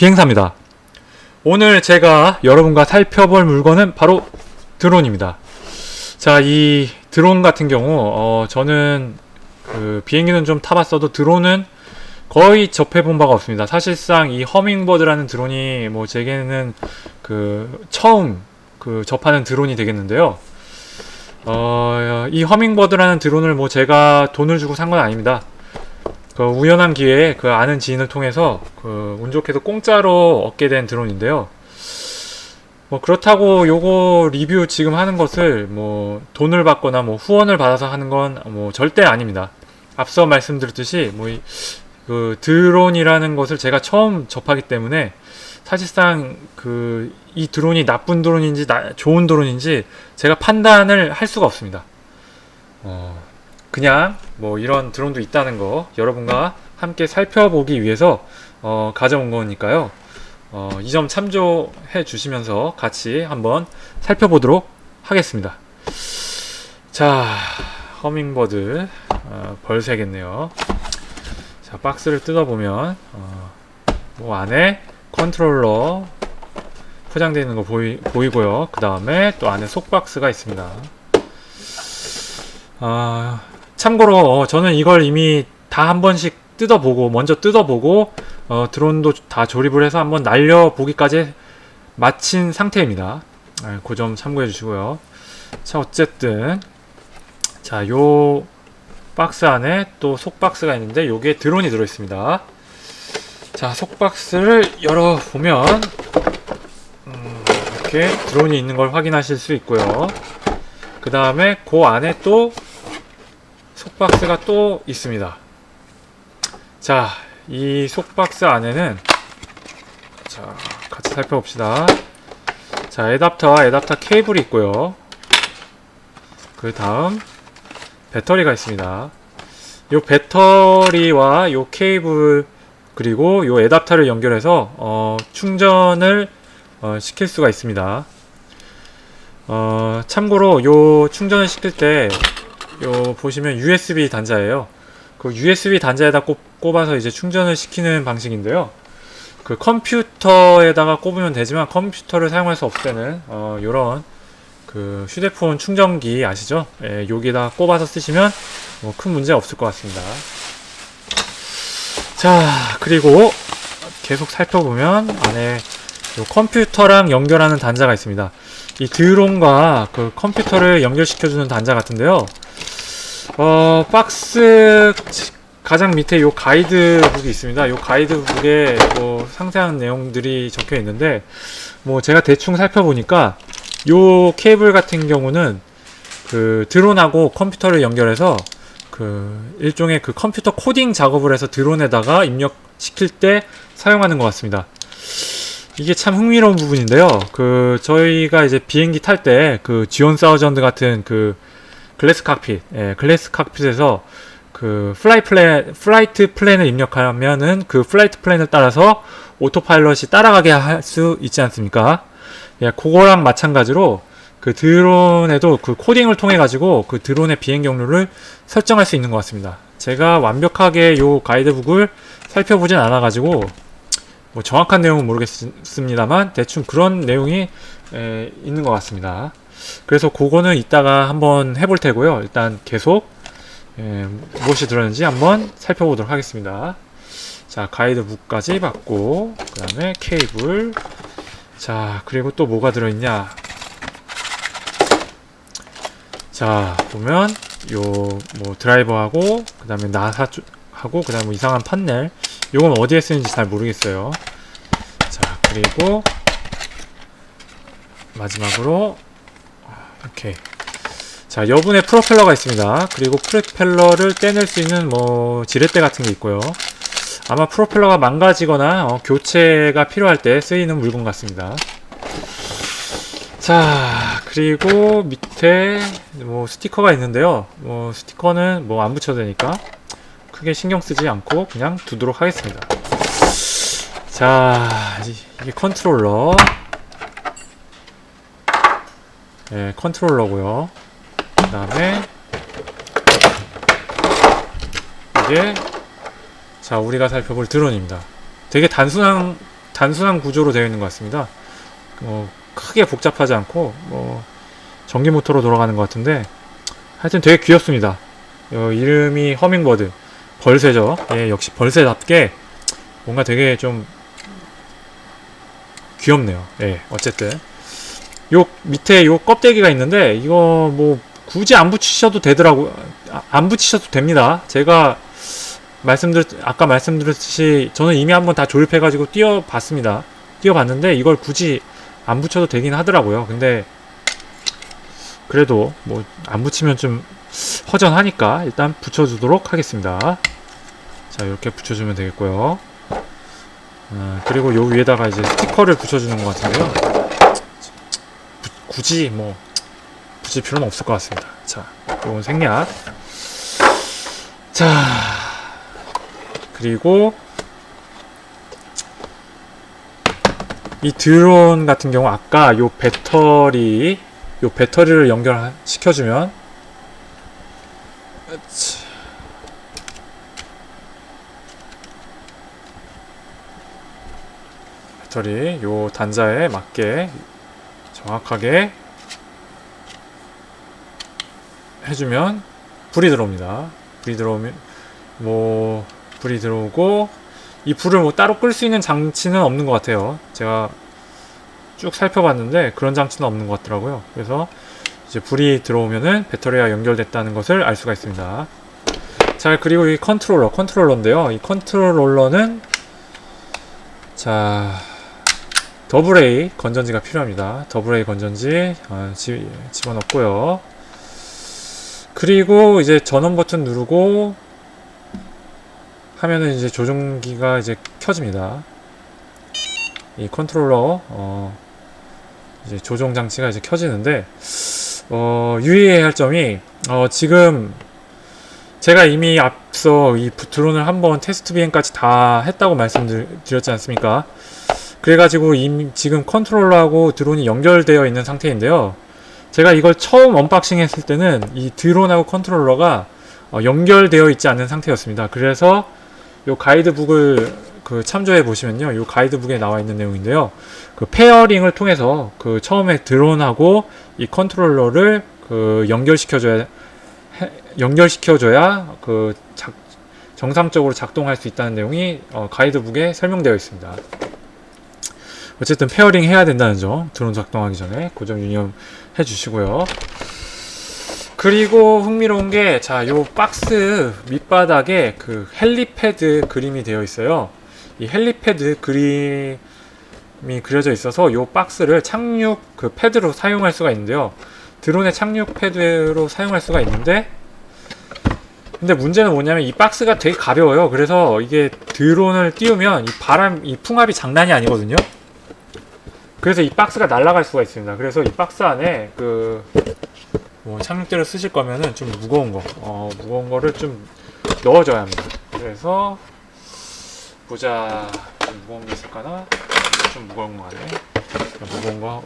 비행사입니다. 오늘 제가 여러분과 살펴볼 물건은 바로 드론입니다. 자, 이 드론 같은 경우, 어, 저는 그 비행기는 좀 타봤어도 드론은 거의 접해본 바가 없습니다. 사실상 이 허밍버드라는 드론이 뭐 제게는 그 처음 그 접하는 드론이 되겠는데요. 어, 이 허밍버드라는 드론을 뭐 제가 돈을 주고 산 건 아닙니다. 그 우연한 기회에 그 아는 지인을 통해서 그 운 좋게도 공짜로 얻게 된 드론인데요. 뭐 그렇다고 요거 리뷰 지금 하는 것을 뭐 돈을 받거나 뭐 후원을 받아서 하는 건 뭐 절대 아닙니다. 앞서 말씀드렸듯이 뭐 그 드론이라는 것을 제가 처음 접하기 때문에 사실상 그 이 드론이 나쁜 드론인지 나- 좋은 드론인지 제가 판단을 할 수가 없습니다. 어, 그냥 뭐 이런 드론도 있다는 거 여러분과 함께 살펴보기 위해서 어, 가져온 거니까요. 어, 이 점 참조해 주시면서 같이 한번 살펴보도록 하겠습니다. 자, 허밍버드 어, 벌 새겠네요. 자, 박스를 뜯어보면 어, 뭐 안에 컨트롤러 포장되어 있는 거 보이, 보이고요. 그 다음에 또 안에 속박스가 있습니다. 아, 참고로 어, 저는 이걸 이미 다 한 번씩 뜯어보고 먼저 뜯어보고 어, 드론도 다 조립을 해서 한번 날려보기까지 마친 상태입니다. 아, 그점 참고해 주시고요. 자 어쨌든 자요 박스 안에 또 속박스가 있는데 요게 드론이 들어있습니다. 자 속박스를 열어보면 음, 이렇게 드론이 있는 걸 확인하실 수 있고요. 그 다음에 그 안에 또 속박스가 또 있습니다. 자, 이 속박스 안에는 자, 같이 살펴봅시다. 자, 애답터와 애답터 케이블이 있고요. 그 다음 배터리가 있습니다. 요 배터리와 요 케이블 그리고 요 애답터를 연결해서 어, 충전을 어, 시킬 수가 있습니다. 어, 참고로 요 충전을 시킬 때 요 보시면 USB 단자예요. 그 USB 단자에다 꼽, 꼽아서 이제 충전을 시키는 방식인데요. 그 컴퓨터에다가 꼽으면 되지만 컴퓨터를 사용할 수 없을 때는 어, 그 휴대폰 충전기 아시죠? 예, 여기다 꼽아서 쓰시면 뭐 큰 문제 없을 것 같습니다. 자, 그리고 계속 살펴보면 안에 요 컴퓨터랑 연결하는 단자가 있습니다. 이 드론과 그 컴퓨터를 연결시켜주는 단자 같은데요. 어, 박스 가장 밑에 요 가이드북이 있습니다. 요 가이드북에 뭐 상세한 내용들이 적혀 있는데 뭐 제가 대충 살펴보니까 요 케이블 같은 경우는 그 드론하고 컴퓨터를 연결해서 그 일종의 그 컴퓨터 코딩 작업을 해서 드론에다가 입력시킬 때 사용하는 것 같습니다. 이게 참 흥미로운 부분인데요. 그 저희가 이제 비행기 탈 때 그 지온 사우전드 같은 그 글래스 칵핏, 예, 글래스 칵핏에서 그 플라이 플랜, 플라이트 플랜을 입력하면은 그 플라이트 플랜을 따라서 오토파일럿이 따라가게 할 수 있지 않습니까? 예, 그거랑 마찬가지로 그 드론에도 그 코딩을 통해 가지고 그 드론의 비행 경로를 설정할 수 있는 것 같습니다. 제가 완벽하게 요 가이드북을 살펴보진 않아 가지고 뭐 정확한 내용은 모르겠습니다만 대충 그런 내용이 에, 있는 것 같습니다. 그래서 그거는 이따가 한번 해볼 테고요. 일단 계속 에, 무엇이 들었는지 한번 살펴보도록 하겠습니다. 자 가이드북까지 받고 그 다음에 케이블 자 그리고 또 뭐가 들어있냐? 자 보면 요 뭐 드라이버하고 그 다음에 나사 쪽- 하고 그 다음에 뭐 이상한 판넬. 요건 어디에 쓰는지 잘 모르겠어요. 자 그리고 마지막으로 이렇게. 자 여분의 프로펠러가 있습니다. 그리고 프로펠러를 떼낼 수 있는 뭐 지렛대 같은 게 있고요 아마 프로펠러가 망가지거나 어, 교체가 필요할 때 쓰이는 물건 같습니다 자 그리고 밑에 뭐 스티커가 있는데요 뭐 스티커는 뭐 안 붙여도 되니까 크게 신경 쓰지 않고 그냥 두도록 하겠습니다 자, 이- 이게 컨트롤러. 예, 컨트롤러고요. 그 다음에 이게 자 우리가 살펴볼 드론입니다. 되게 단순한 단순한 구조로 되어 있는 것 같습니다. 뭐 크게 복잡하지 않고 뭐 전기 모터로 돌아가는 것 같은데 하여튼 되게 귀엽습니다. 어, 이름이 허밍버드 벌새죠. 예, 역시 벌새답게 뭔가 되게 좀 귀엽네요. 예, 어쨌든 요 밑에 요 껍데기가 있는데 이거 뭐 굳이 안 붙이셔도 되더라고 아, 안 붙이셔도 됩니다. 제가 말씀드렸 아까 말씀드렸듯이 저는 이미 한번 다 조립해 가지고 띄워봤습니다. 띄워봤는데 이걸 굳이 안 붙여도 되긴 하더라고요. 근데 그래도 뭐 안 붙이면 좀 허전하니까 일단 붙여주도록 하겠습니다. 자 이렇게 붙여주면 되겠고요. 어, 그리고 요 위에다가 이제 스티커를 붙여주는 것 같은데요. 부- 굳이 뭐 붙일 필요는 없을 것 같습니다. 자, 요건 생략. 자, 그리고 이 드론 같은 경우 아까 요 배터리 요 배터리를 연결시켜주면. 배터리 요 단자에 맞게 정확하게 해주면 불이 들어옵니다. 불이 들어오면 뭐 불이 들어오고 이 불을 뭐 따로 끌 수 있는 장치는 없는 것 같아요. 제가 쭉 살펴봤는데 그런 장치는 없는 것 같더라고요. 그래서 이제 불이 들어오면은 배터리가 연결됐다는 것을 알 수가 있습니다. 자 그리고 이 컨트롤러 컨트롤러인데요. 이 컨트롤러는 자 더블 A 건전지가 필요합니다. 더블 A 건전지 어, 집, 집어넣고요. 그리고 이제 전원 버튼 누르고 하면은 이제 조종기가 이제 켜집니다. 이 컨트롤러 어 이제 조종 장치가 이제 켜지는데 어 유의해야 할 점이 어 지금 제가 이미 앞서 이 부- 드론을 한번 테스트 비행까지 다 했다고 말씀드렸지 않습니까? 그래가지고 이미 지금 컨트롤러하고 드론이 연결되어 있는 상태인데요. 제가 이걸 처음 언박싱 했을 때는 이 드론하고 컨트롤러가 어, 연결되어 있지 않는 상태였습니다. 그래서 요 가이드북을 그 참조해 보시면요. 요 가이드북에 나와 있는 내용인데요. 그 페어링을 통해서 그 처음에 드론하고 이 컨트롤러를 그 연결시켜 줘야 해- 연결시켜 줘야 그 작- 정상적으로 작동할 수 있다는 내용이 어, 가이드북에 설명되어 있습니다. 어쨌든 페어링 해야 된다는 점 드론 작동하기 전에 그 점 유념해 주시고요. 그리고 흥미로운 게, 자, 요 박스 밑바닥에 그 헬리패드 그림이 되어 있어요. 이 헬리패드 그림이 그려져 있어서 요 박스를 착륙 그 패드로 사용할 수가 있는데요. 드론의 착륙 패드로 사용할 수가 있는데, 근데 문제는 뭐냐면 이 박스가 되게 가벼워요. 그래서 이게 드론을 띄우면 이 바람, 이 풍압이 장난이 아니거든요. 그래서 이 박스가 날아갈 수가 있습니다. 그래서 이 박스 안에 그 뭐 착륙대를 쓰실 거면은 좀 무거운 거, 어, 무거운 거를 좀 넣어줘야 합니다. 그래서 보자, 좀 무거운 게 있을까나? 좀 무거운 거 같네. 무거운 거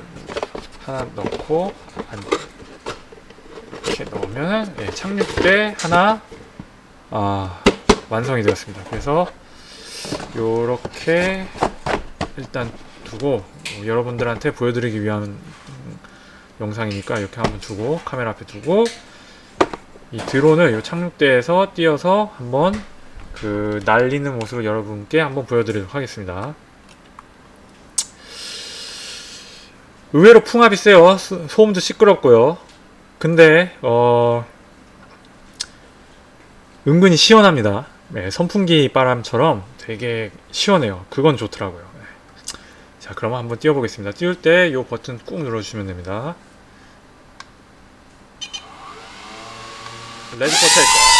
하나 넣고 한 이렇게 넣으면 예, 착륙대 하나 아, 완성이 되었습니다. 그래서 요렇게 일단 두고 어, 여러분들한테 보여드리기 위한 영상이니까 이렇게 한번 두고 카메라 앞에 두고 이 드론을 이 착륙대에서 띄어서 한번 그 날리는 모습을 여러분께 한번 보여드리도록 하겠습니다. 의외로 풍압이 세요. 소- 소음도 시끄럽고요. 근데 어 은근히 시원합니다. 네, 선풍기 바람처럼 되게 시원해요. 그건 좋더라고요. 네. 자, 그러면 한번 띄워보겠습니다. 띄울 때 이 버튼 꾹 눌러주시면 됩니다. 레드 포테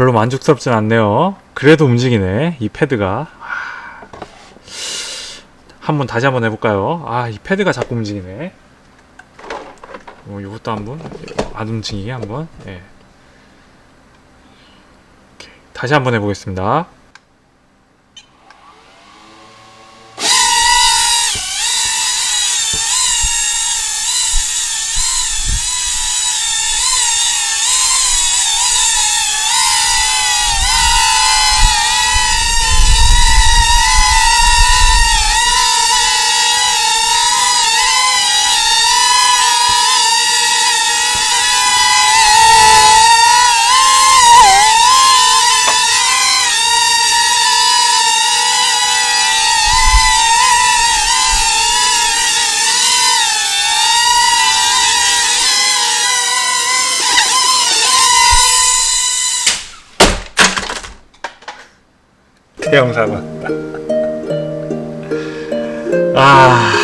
별로 만족스럽진 않네요. 그래도 움직이네, 이 패드가. 한번 다시 한번 해볼까요? 아, 이 패드가 자꾸 움직이네. 어, 이것도 한번 안 움직이게 한번. 예. 다시 한번 해보겠습니다. 대형 사고. 아.